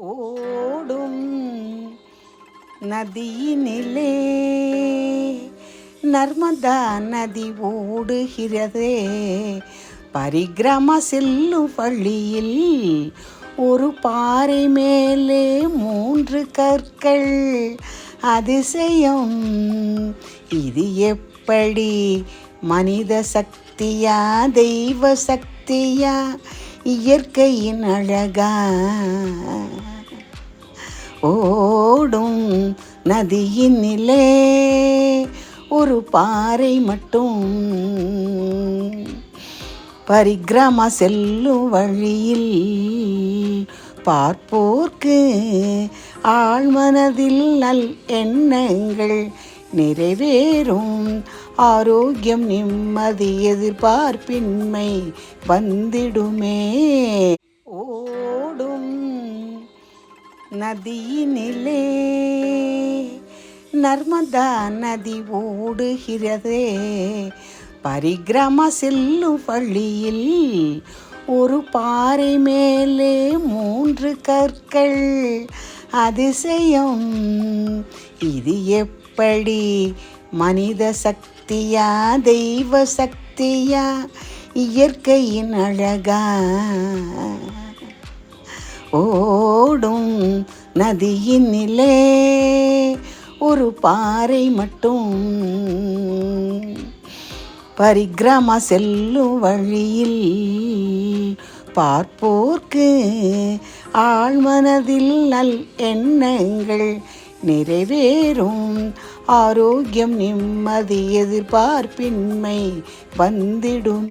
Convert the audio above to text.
ஓடும் நதியினிலே. நர்மதா நதி ஓடுகிறதே. பரிகிரம செல்லு பள்ளியில் ஒரு பாறை மேலே மூன்று கற்கள். அதிசயம். இது எப்படி? மனித சக்தியா தெய்வ சக்தியா இயற்கையின் அழகா? ஓடும் நதியினிலே ஒரு பாறை மட்டும். பரிகிரம செல்லும் வழியில் பார்ப்போர்க்கு ஆழ்மனதில் நல் எண்ணங்கள் நிறைவேறும். ஆரோக்கியம் நிம்மதி எதிர்பார்ப்பின்மை வந்திடுமே. நதியினிலே நர்மதா நதி ஓடுகிறதே. பரிகிரம செல்லு பள்ளியில் ஒரு பாறை மேலே மூன்று கற்கள் அதிசயம். இது எப்படி? மனித சக்தியா தெய்வ சக்தியா இயற்கையின் அழகா? ஓ நதியினிலே ஒரு பாறை மட்டும். பரிகிரம செல்லும் வழியில் பார்ப்போர்க்கு ஆழ்மனதில் நல் எண்ணங்கள் நிறைவேறும். ஆரோக்கியம் நிம்மதி எதிர்பார்ப்பின்மை வந்திடும்.